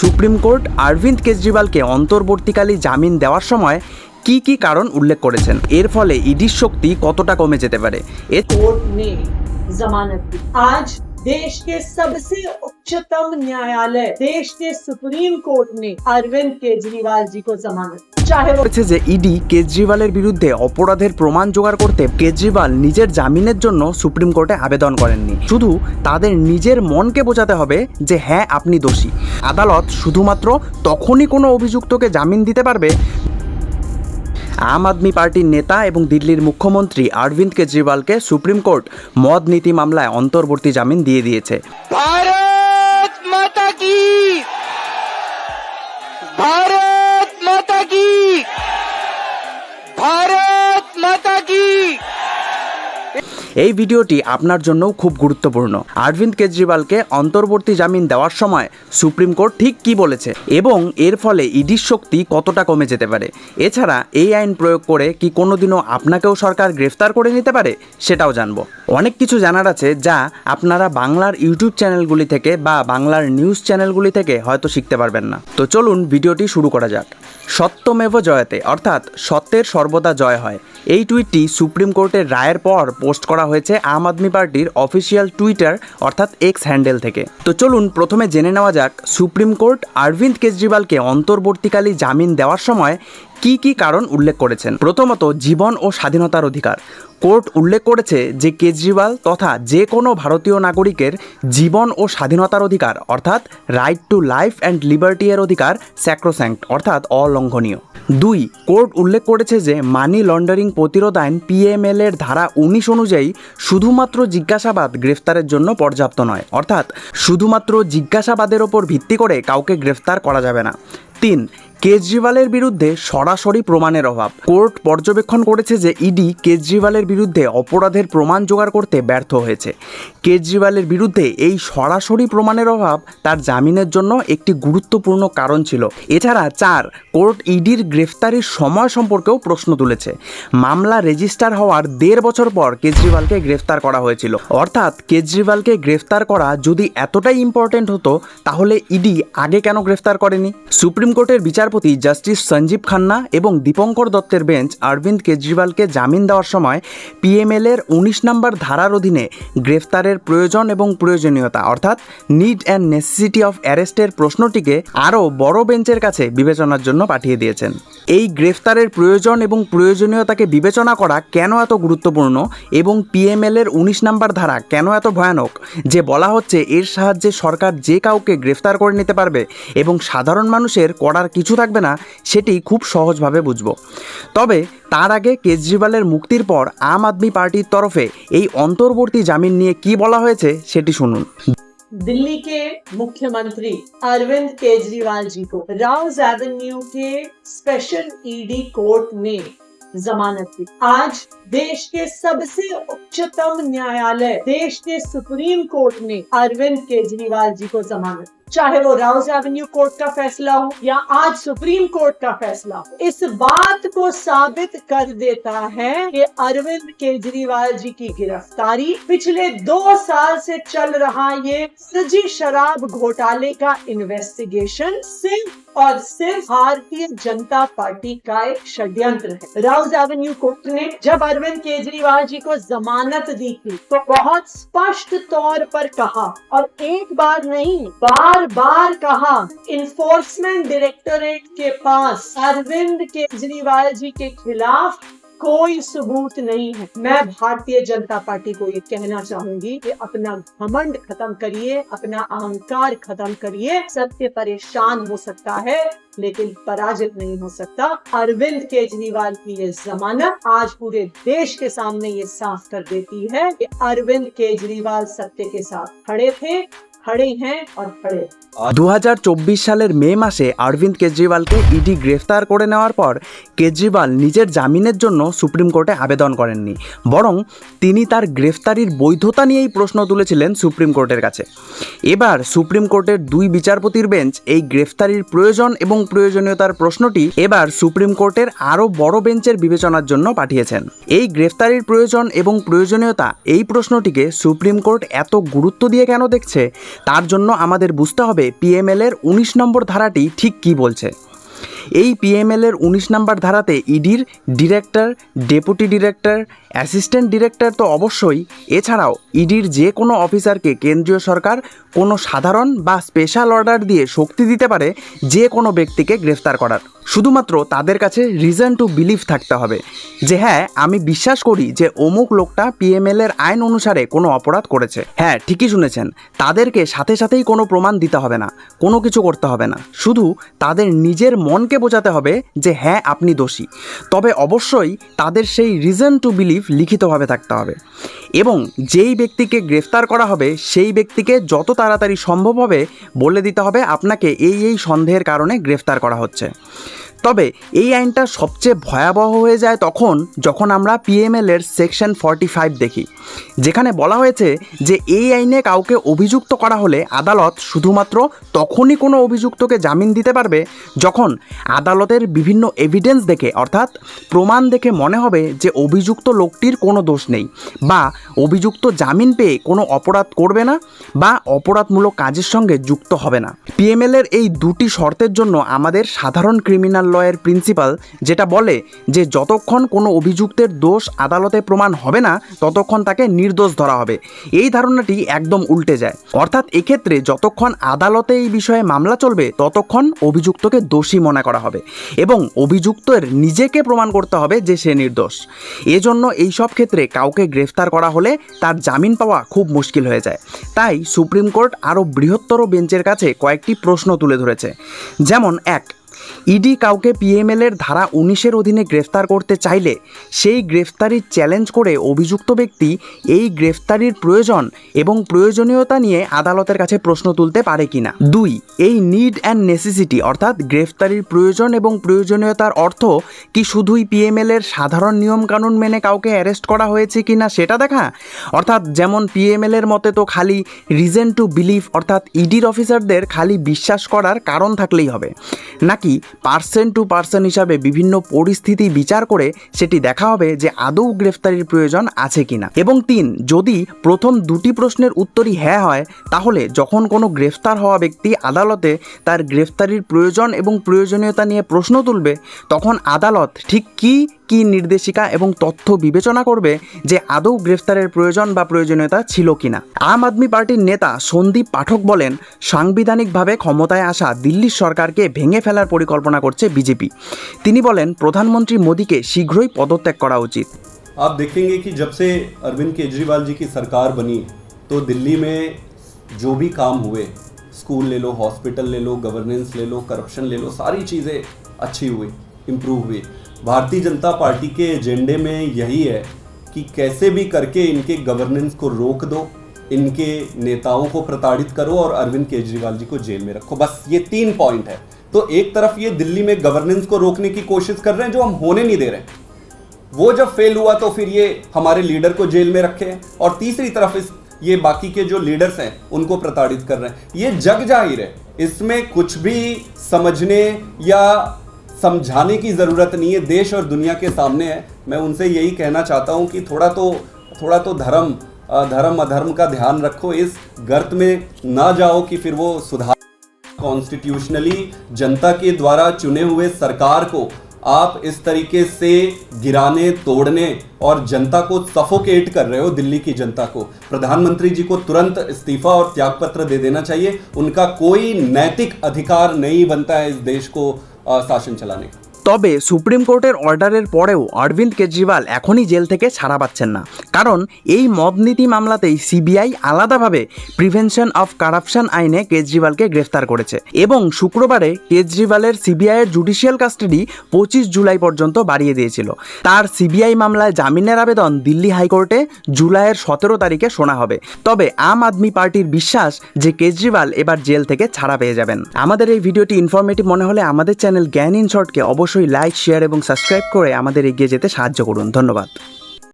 Supreme court Arvind কেজরিওয়ালকে অন্তর্বর্তীকালে জামিন দেওয়ার সময় কি কি কারণ উল্লেখ করেছেন? এর ফলে ইডির শক্তি কতটা কমে যেতে পারে? এ কোর্ট নেই জামানত। আজ देश के सबसे उच्चतम न्यायालय देश के सुप्रीम कोर्ट ने अरविंद केजरीवाल जी को जमानत दी। चाहे वो বলেছে যে ইডি কেজরিওয়ালের বিরুদ্ধে অপরাধের প্রমাণ জোগাড় করতে কেজরিওয়াল নিজের জামিনের জন্য সুপ্রিম কোর্টে আবেদন করেননি শুধু তাদের নিজের মনকে বোঝাতে হবে যে হ্যাঁ আপনি দোষী আদালত শুধুমাত্র তখনই কোনো অভিযুক্তকে জামিন দিতে পারবে আম আদমি পার্টির নেতা এবং দিল্লির মুখ্যমন্ত্রী অরবিন্দ কেজরিওয়ালকে সুপ্রিম কোর্ট মদ নীতি মামলায় অন্তর্বর্তী জামিন দিয়ে দিয়েছে भारत माता की भारत माता की भारत माता की এই ভিডিওটি আপনার জন্যও খুব গুরুত্বপূর্ণ। অরবিন্দ কেজরিওয়ালকে অন্তর্বর্তী জামিন দেওয়ার সময় সুপ্রিম কোর্ট ঠিক কি বলেছে এবং এর ফলে ইডির শক্তি কতটা কমে যেতে পারে? এছাড়া এই আইন প্রয়োগ করে কি কোনোদিনও আপনাকেও সরকার গ্রেফতার করে নিতে পারে? সেটাও জানব। অনেক কিছু জানার আছে যা আপনারা বাংলার ইউটিউব চ্যানেলগুলি থেকে বা বাংলার নিউজ চ্যানেলগুলি থেকে হয়তো শিখতে পারবেন না। তো চলুন ভিডিওটি শুরু করা যাক। সত্যমেব জয়তে, অর্থাৎ সত্যের সর্বদা জয় হয়। এই টুইটটি সুপ্রিম কোর্টের রায়ের পর পোস্ট করা হয়েছে আম আদমি পার্টির অফিসিয়াল টুইটার অর্থাৎ এক্স হ্যান্ডেল থেকে। তো চলুন প্রথমে জেনে নেওয়া যাক সুপ্রিম কোর্ট অরবিন্দ কেজরিওয়ালকে অন্তর্বর্তীকালী জামিন দেওয়ার সময় কি কি কারণ উল্লেখ করেছেন? প্রথমত, জীবন ও স্বাধীনতার অধিকার। কোর্ট উল্লেখ করেছে যে কেজরিওয়াল তথা যে কোনো ভারতীয় নাগরিকের জীবন ও স্বাধীনতার অধিকার, অর্থাৎ right to life and liberty এর অধিকার স্যাক্রোস্যাঙ্ক্ট অর্থাৎ অলঙ্ঘনীয়। দুই, কোর্ট উল্লেখ করেছে যে মানি লন্ডারিং প্রতিরোধ আইন পিএমএল এর ধারা উনিশ অনুযায়ী শুধুমাত্র জিজ্ঞাসাবাদ গ্রেফতারের জন্য পর্যাপ্ত নয়, অর্থাৎ শুধুমাত্র জিজ্ঞাসাবাদের ওপর ভিত্তি করে কাউকে গ্রেফতার করা যাবে না। তিন কেজরিওয়ালের বিরুদ্ধে সরাসরি প্রমাণের অভাব। কোর্ট পর্যবেক্ষণ করেছে যে ইডি কেজরিওয়ালের বিরুদ্ধে অপরাধের প্রমাণ জোগাড় করতে ব্যর্থ হয়েছে। কেজরিওয়ালের বিরুদ্ধে এই সরাসরি প্রমাণের অভাব তার জামিনের জন্য একটি গুরুত্বপূর্ণ কারণ ছিল। এছাড়া চার, কোর্ট ইডির গ্রেফতারির সময় সম্পর্কেও প্রশ্ন তুলেছে। মামলা রেজিস্টার হওয়ার দেড় বছর পর কেজরিওয়ালকে গ্রেফতার করা হয়েছিল। অর্থাৎ কেজরিওয়ালকে গ্রেফতার করা যদি এতটাই ইম্পর্টেন্ট হতো, তাহলে ইডি আগে কেন গ্রেফতার করেনি? সুপ্রিম কোর্টের বিচারপতি জাস্টিস সঞ্জীব খান্না এবং দীপঙ্কর দত্তের বেঞ্চ অরবিন্দ কেজরিওয়ালকে জামিন দেওয়ার সময় পিএমএল এর উনিশ নম্বর ধারার অধীনে গ্রেফতারের প্রয়োজন এবং প্রয়োজনীয়তা, অর্থাৎ নিড অ্যান্ড নেসেসিটি অফ অ্যারেস্টের প্রশ্নটিকে আরও বড় বেঞ্চের কাছে বিবেচনার জন্য পাঠিয়ে দিয়েছেন। এই গ্রেফতারের প্রয়োজন এবং প্রয়োজনীয়তাকে বিবেচনা করা কেন এত গুরুত্বপূর্ণ এবং পিএমএল এর উনিশ নম্বর ধারা কেন এত ভয়ানক, যে বলা হচ্ছে এর সাহায্যে সরকার যে কাউকে গ্রেফতার করে নিতে পারবে এবং সাধারণ মানুষের করার কিছু থাকবে না সেটি খুব সহজভাবে বুঝব তবে তার আগে কেজরিওয়ালের মুক্তির পর আম আদমি পার্টির তরফে এই অন্তর্বর্তী জামিন নিয়ে কি বলা হয়েছে সেটি শুনুন दिल्ली के मुख्यमंत्री अरविंद केजरीवाल जी को राउज एवेन्यू के स्पेशल ईडी कोर्ट ने जमानत दी आज देश के सबसे उच्चतम न्यायालय देश के सुप्रीम कोर्ट ने अरविंद केजरीवाल जी को जमानत दी। चाहे वो राउज एवेन्यू कोर्ट का फैसला हो या आज सुप्रीम कोर्ट का फैसला हो, इस बात को साबित कर देता है कि अरविंद केजरीवाल जी की गिरफ्तारी पिछले दो साल से चल रहा ये सजी शराब घोटाले का इन्वेस्टिगेशन सिर्फ़ और सिर्फ़ भारतीय जनता पार्टी का एक षड्यंत्र है। राउज एवेन्यू कोर्ट ने जब अरविंद केजरीवाल जी को जमानत दी थी तो बहुत स्पष्ट तौर पर कहा, और एक बार नहीं बार बार बार कहा इन्फोर्समेंट डायरेक्टोरेट के पास, अरविंद केजरीवाल जी के खिलाफ कोई सबूत नहीं है। मैं भारतीय जनता पार्टी को ये कहना चाहूँगी कि अपना घमंड खत्म करिए, अपना अहंकार खत्म करिए। सत्य परेशान हो सकता है, लेकिन पराजित नहीं हो सकता। अरविंद केजरीवाल की ये जमानत आज पूरे देश के सामने ये साफ़ कर देती है कि अरविंद केजरीवाल सत्य के साथ खड़े थे। দু হাজার চব্বিশ সালের মে মাসে অরবিন্দ কেজরিওয়ালকে ইডি গ্রেফতার করে নেওয়ার পর কেজরিওয়াল নিজের জামিনের জন্য সুপ্রিম কোর্টে আবেদন করেননি, বরং তিনি তার গ্রেফতারির বৈধতা নিয়েই প্রশ্ন তুলেছিলেন সুপ্রিম কোর্টের কাছে। এবার সুপ্রিম কোর্টের দুই বিচারপতির বেঞ্চ এই গ্রেফতারির প্রয়োজন এবং প্রয়োজনীয়তার প্রশ্নটি এবার সুপ্রিম কোর্টের আরও বড় বেঞ্চের বিবেচনার জন্য পাঠিয়েছেন। এই গ্রেফতারির প্রয়োজন এবং প্রয়োজনীয়তা এই প্রশ্নটিকে সুপ্রিম কোর্ট এত গুরুত্ব দিয়ে কেন দেখছে? তার জন্য আমাদের বুঝতে হবে পিএমএল এর উনিশ নম্বর ধারাটি ঠিক কী বলছে। এই পিএমএল এর উনিশ নম্বর ধারাতে ইডির director, deputy director, assistant director তো অবশ্যই। এছাড়াও ইডির যে কোনো অফিসারকে কেন্দ্রীয় সরকার কোনো সাধারণ বা স্পেশাল অর্ডার দিয়ে শক্তি দিতে পারে যে কোনো ব্যক্তিকে গ্রেফতার করার। শুধুমাত্র তাদের কাছে রিজন টু বিলিভ থাকতে হবে। যে হ্যাঁ আমি বিশ্বাস করি যে অমুক লোকটা পিএমএল এর আইন অনুসারে কোনো অপরাধ করেছে। হ্যাঁ ঠিকই শুনেছেন, তাদেরকে সাথে সাথেই কোনো প্রমাণ দিতে হবে না, কোনো কিছু করতে হবে না। শুধু তাদের নিজের মনকে বোঝাতে হবে যে হ্যাঁ আপনি দোষী। তবে অবশ্যই তাদের সেই রিজন টু বিলিভ লিখিতভাবে থাকতে হবে। এবং যেই ব্যক্তিকে গ্রেফতার করা হবে, সেই ব্যক্তিকে যত তাড়াতাড়ি সম্ভব হবে বলে দিতে হবে। আপনাকে এই এই সন্দেহের কারণে গ্রেফতার করা হচ্ছে। তবে এই আইনটা সবচেয়ে ভয়াবহ হয়ে যায় তখন যখন আমরা পিএমএল এর সেকশন ফর্টি ফাইভ দেখি, যেখানে বলা হয়েছে যে এই আইনে কাউকে অভিযুক্ত করা হলে আদালত শুধুমাত্র তখনই কোনো অভিযুক্তকে জামিন দিতে পারবে যখন আদালতের বিভিন্ন এভিডেন্স দেখে, অর্থাৎ প্রমাণ দেখে মনে হবে যে অভিযুক্ত লোকটির কোনো দোষ নেই বা অভিযুক্ত জামিন পেয়ে কোনো অপরাধ করবে না বা অপরাধমূলক কাজের সঙ্গে যুক্ত হবে না। পিএমএল এর এই দুটি শর্তের জন্য আমাদের সাধারণ ক্রিমিনাল লয়ের প্রিন্সিপাল, যেটা বলে যে যতক্ষণ কোনো অভিযুক্তের দোষ আদালতে প্রমাণ হবে না, ততক্ষণ তাকে নির্দোষ ধরা হবে। এই ধারণাটি একদম উল্টে যায়। অর্থাৎ এক্ষেত্রে যতক্ষণ আদালতে এই বিষয়ে মামলা চলবে, ততক্ষণ অভিযুক্তকে দোষী মনে করা হবে এবং অভিযুক্তের নিজেকে প্রমাণ করতে হবে যে সে নির্দোষ। এজন্য এই সব ক্ষেত্রে কাউকে গ্রেফতার করা হলে তার জামিন পাওয়া খুব মুশকিল হয়ে যায়। তাই সুপ্রিম কোর্ট আরও বৃহত্তর বেঞ্চের কাছে কয়েকটি প্রশ্ন তুলে ধরেছে। যেমন, এক ইডি কাউকে পিএমএল এর ধারা উনিশের অধীনে গ্রেফতার করতে চাইলে সেই গ্রেফতারির চ্যালেঞ্জ করে অভিযুক্ত ব্যক্তি এই গ্রেফতারির প্রয়োজন এবং প্রয়োজনীয়তা নিয়ে আদালতের কাছে প্রশ্ন তুলতে পারে কিনা। দুই, এই নিড অ্যান্ড নেসেসিটি অর্থাৎ গ্রেফতারির প্রয়োজন এবং প্রয়োজনীয়তার অর্থ কি শুধুই পিএমএল এর সাধারণ নিয়মকানুন মেনে কাউকে অ্যারেস্ট করা হয়েছে কিনা সেটা দেখা? অর্থাৎ যেমন পিএমএল এর মতে তো খালি রিজন টু বিলিভ অর্থাৎ ইডির অফিসারদের খালি বিশ্বাস করার কারণ থাকলেই হবে। নাকি পার্সন টু পার্সেন্ট হিসাবে বিভিন্ন পরিস্থিতি বিচার করে সেটি দেখা হবে যে আদৌ গ্রেফতারির প্রয়োজন আছে কিনা। এবং তিন, যদি প্রথম দুটি প্রশ্নের উত্তরই হ্যাঁ হয়, তাহলে যখন কোনো গ্রেফতার হওয়া ব্যক্তি আদালতে তার গ্রেফতারির প্রয়োজন এবং প্রয়োজনীয়তা নিয়ে প্রশ্ন তুলবে, তখন আদালত ঠিক কী কী নির্দেশিকা এবং তথ্য বিবেচনা করবে যে আদৌ গ্রেফতারের প্রয়োজন বা প্রয়োজনীয়তা ছিল কিনা আম আদমি পার্টির নেতা সন্দীপ পাঠক বলেন সাংবিধানিকভাবে ক্ষমতায় আসা দিল্লির সরকারকে ভেঙে ফেলার পরিকল্পনা করছে বিজেপি তিনি বলেন প্রধানমন্ত্রী মোদীকে শীঘ্রই পদত্যাগ করা উচিত आप देखेंगे कि जब से अरविंद केजरीवाल जी की सरकार बनी तो दिल्ली में जो भी काम हुए स्कूल ले लो हॉस्पिटल ले लो गवर्नेंस ले लो करप्शन ले लो सारी चीज़ें अच्छी हुई इम्प्रूव हुई भारतीय जनता पार्टी के एजेंडे में यही है कि कैसे भी करके इनके गवर्नेंस को रोक दो, इनके नेताओं को प्रताड़ित करो और अरविंद केजरीवाल जी को जेल में रखो। बस ये तीन पॉइंट है। तो एक तरफ़ ये दिल्ली में गवर्नेंस को रोकने की कोशिश कर रहे हैं, जो हम होने नहीं दे रहे हैं। वो जब फेल हुआ तो फिर ये हमारे लीडर को जेल में रखे और तीसरी तरफ़ इस, ये बाकी के जो लीडर्स हैं, उनको प्रताड़ित कर रहे हैं। ये जग ज़ाहिर है। इसमें कुछ भी समझने या समझाने की ज़रूरत नहीं है। देश और दुनिया के सामने है। मैं उनसे यही कहना चाहता हूँ कि थोड़ा तो थोड़ा तो धर्म धर्म, अधर्म का ध्यान रखो। इस गर्त में ना जाओ कि फिर वो सुधार कॉन्स्टिट्यूशनली जनता के द्वारा चुने हुए सरकार को आप इस तरीके से गिराने, तोड़ने और जनता को सफोकेट कर रहे हो, दिल्ली की जनता को। प्रधानमंत्री जी को तुरंत इस्तीफा और त्यागपत्र दे देना चाहिए। उनका कोई नैतिक अधिकार नहीं बनता है इस देश को शासन चलाने का। তবে সুপ্রিম কোর্টের অর্ডারের পরেও অরবিন্দ কেজরিওয়াল এখনই জেল থেকে ছাড়া পাচ্ছেন না। কারণ এই মদ নীতি মামলাতেই সিবিআই আলাদাভাবে প্রিভেনশন অফ কারাপশন আইনে কেজরিওয়ালকে গ্রেফতার করেছে এবং শুক্রবারে কেজরিওয়ালের সিবিআইয়ের জুডিশিয়াল কাস্টাডি পঁচিশ জুলাই পর্যন্ত বাড়িয়ে দিয়েছিল। তার সিবিআই মামলায় জামিনের আবেদন দিল্লি হাইকোর্টে জুলাইয়ের সতেরো তারিখে শোনা হবে। তবে আম আদমি পার্টির বিশ্বাস যে কেজরিওয়াল এবার জেল থেকে ছাড়া পেয়ে যাবেন। আমাদের এই ভিডিওটি ইনফরমেটিভ মনে হলে আমাদের চ্যানেল জ্ঞান ইন শর্টকে অবশ্যই লাইক শেয়ার এবং সাবস্ক্রাইব করে আমাদের এগিয়ে যেতে সাহায্য করুন। ধন্যবাদ।